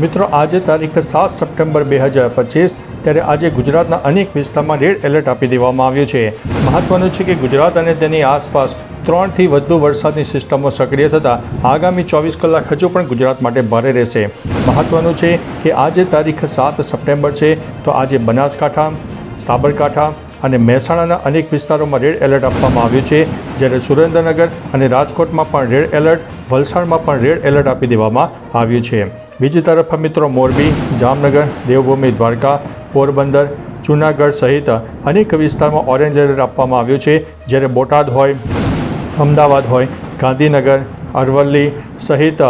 મિત્રો, આજે તારીખ સાત સપ્ટેમ્બર બે હજાર પચીસ, ત્યારે આજે ગુજરાતના અનેક વિસ્તારમાં રેડ એલર્ટ આપી દેવામાં આવ્યું છે. મહત્વનું છે કે ગુજરાત અને તેની આસપાસ ત્રણથી વધુ વરસાદની સિસ્ટમો સક્રિય થતાં આગામી ચોવીસ કલાક હજુ પણ ગુજરાત માટે ભારે રહેશે. મહત્વનું છે કે આજે તારીખ સાત સપ્ટેમ્બર છે, તો આજે બનાસકાંઠા, સાબરકાંઠા અને મહેસાણાના અનેક વિસ્તારોમાં રેડ એલર્ટ આપવામાં આવ્યું છે. જ્યારે સુરેન્દ્રનગર અને રાજકોટમાં પણ રેડ એલર્ટ, વલસાડમાં પણ રેડ એલર્ટ આપી દેવામાં આવ્યું છે. બીજી તરફ મિત્રો મોરબી, જામનગર, દેવભૂમિ, દ્વારકા, પોરબંદર, જૂનાગઢ સહિત અનેક વિસ્તારમાં ઓરેન્જ એલર્ટ આપવામાં આવ્યું છે. જ્યારે બોટાદ હોય, અમદાવાદ હોય, ગાંધીનગર, અરવલ્લી સહિત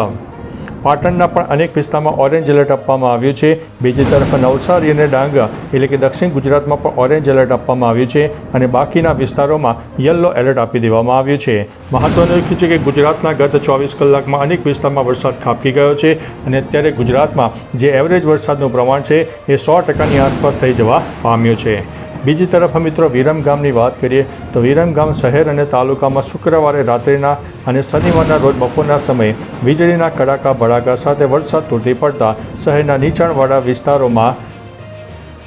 પાટણના પણ અનેક વિસ્તારમાં ઓરેન્જ એલર્ટ આપવામાં આવ્યું છે. બીજી તરફ નવસારી અને ડાંગ, એટલે કે દક્ષિણ ગુજરાતમાં પણ ઓરેન્જ એલર્ટ આપવામાં આવ્યું છે અને બાકીના વિસ્તારોમાં યલો એલર્ટ આપી દેવામાં આવ્યું છે. મહત્વનું લખ્યું છે કે ગુજરાતના ગત ચોવીસ કલાકમાં અનેક વિસ્તારમાં વરસાદ ખાબકી ગયો છે અને અત્યારે ગુજરાતમાં જે એવરેજ વરસાદનું પ્રમાણ છે એ સો ટકાની આસપાસ થઈ જવા પામ્યું છે. બીજી તરફ મિત્રો વિરમ ગામની વાત કરીએ તો વિરમ ગામ શહેર અને તાલુકામાં શુક્રવારે રાત્રિના અને શનિવારના રોજ બપોરના સમયે વીજળીના કડાકા, ભડાકા સાથે વરસાદ તૂટી પડતા શહેરના નીચાણવાળા વિસ્તારોમાં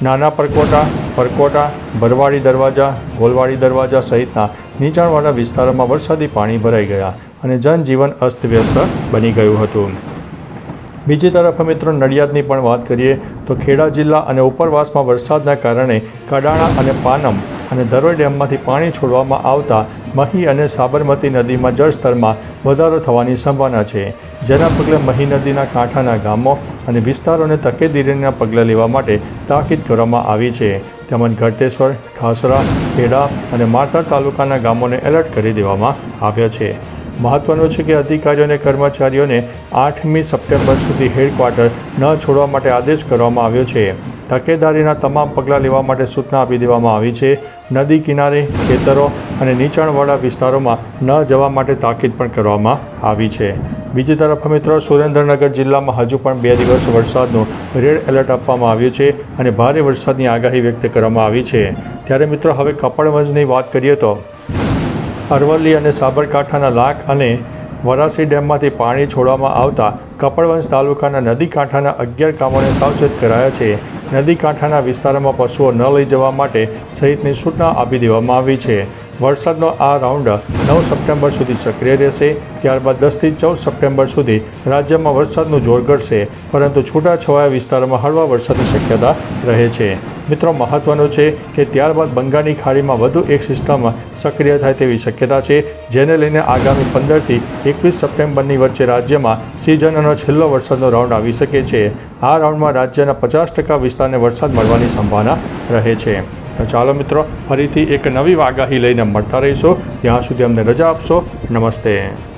નાના પરકોટા પરકોટા, ભરવાડી દરવાજા, ગોલવાડી દરવાજા સહિતના નીચાણવાળા વિસ્તારોમાં વરસાદી પાણી ભરાઈ ગયા અને જનજીવન અસ્તવ્યસ્ત બની ગયું હતું. બીજી તરફ મિત્રો નડિયાદની પણ વાત કરીએ તો ખેડા જિલ્લા અને ઉપરવાસમાં વરસાદના કારણે કડાણા અને પાનમ અને ધરોઈ ડેમમાંથી પાણી છોડવામાં આવતા મહી અને સાબરમતી નદીમાં જળસ્તરમાં વધારો થવાની સંભાવના છે, જેના પગલે મહી નદીના કાંઠાના ગામો અને વિસ્તારોને તકેદીરીના પગલાં લેવા માટે તાકીદ કરવામાં આવી છે. તેમજ ગળતેશ્વર ઠાસરા ખેડા અને માતર તાલુકાના ગામોને એલર્ટ કરી દેવામાં આવ્યા છે. મહત્વનું છે કે અધિકારીઓ અને કર્મચારીઓને આઠમી સપ્ટેમ્બર સુધી હેડક્વાર્ટર ન છોડવા માટે આદેશ કરવામાં આવ્યો છે. તકેદારીના તમામ પગલાં લેવા માટે સૂચના આપી દેવામાં આવી છે. નદી કિનારે, ખેતરો અને નીચાણવાળા વિસ્તારોમાં ન જવા માટે તાકીદ પણ કરવામાં આવી છે. બીજી તરફ મિત્રો સુરેન્દ્રનગર જિલ્લામાં હજુ પણ બે દિવસ વરસાદનું રેડ એલર્ટ આપવામાં આવ્યું છે અને ભારે વરસાદની આગાહી વ્યક્ત કરવામાં આવી છે. ત્યારે મિત્રો, હવે કપડવંજની વાત કરીએ તો અરવલ્લી અને સાબરકાંઠાના લાખ અને વરાસી ડેમમાંથી પાણી છોડવામાં આવતા કપડવંશ તાલુકાના નદી કાંઠાના અગિયાર ગામોને સાવચેત કરાયા છે. નદી કાંઠાના વિસ્તારોમાં પશુઓ ન લઈ જવા માટે સહિતની સૂચના આપી દેવામાં આવી છે. વરસાદનો આ રાઉન્ડ નવ સપ્ટેમ્બર સુધી સક્રિય રહેશે, ત્યારબાદ દસથી ચૌદ સપ્ટેમ્બર સુધી રાજ્યમાં વરસાદનું જોર ઘટશે, પરંતુ છૂટાછવાયા વિસ્તારોમાં હળવા વરસાદની શક્યતા રહે છે. મિત્રો, મહત્વનું છે કે ત્યારબાદ બંગાળની ખાડીમાં વધુ એક સિસ્ટમ સક્રિય થાય તેવી શક્યતા છે, જેને લઈને આગામી પંદરથી એકવીસ સપ્ટેમ્બરની વચ્ચે રાજ્યમાં સિઝનનો છેલ્લો વરસાદનો રાઉન્ડ આવી શકે છે. આ રાઉન્ડમાં રાજ્યના પચાસ ટકા વિસ્તારને વરસાદ મળવાની સંભાવના રહે છે. તો ચાલો મિત્રો, ફરીથી એક નવી આગાહી લઈને મળતા રહીશું. ત્યાં સુધી અમને રજા આપશો. નમસ્તે.